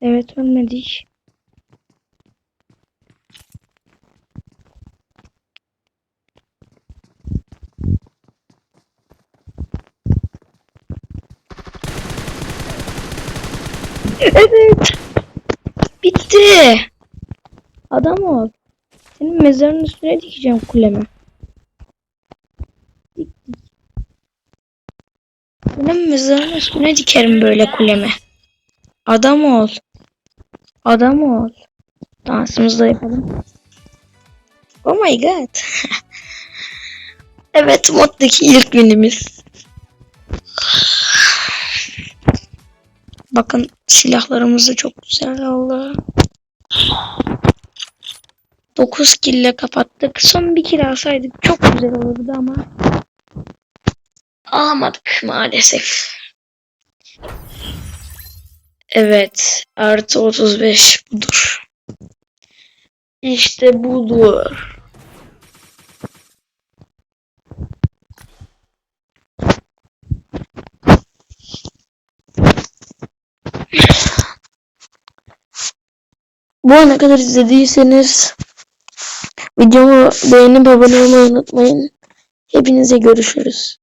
Evet ölmedik. Evet. Bitti. Adam ol. Senin mezarın üstüne dikeceğim kulemi. Dik mezarın üstüne dikerim böyle kulemi. Adam ol. Adam ol. Dansımızı da yapalım. Oh my god. evet moddaki ilk günümüz. Bakın silahlarımız da çok güzel oldu. 9 kille kapattık. Son bir kill alsaydık çok güzel olurdu ama alamadık maalesef. Evet. Artı 35 budur. İşte budur. Bu ana kadar izlediyseniz videomu beğenip abone olmayı unutmayın. Hepinize görüşürüz.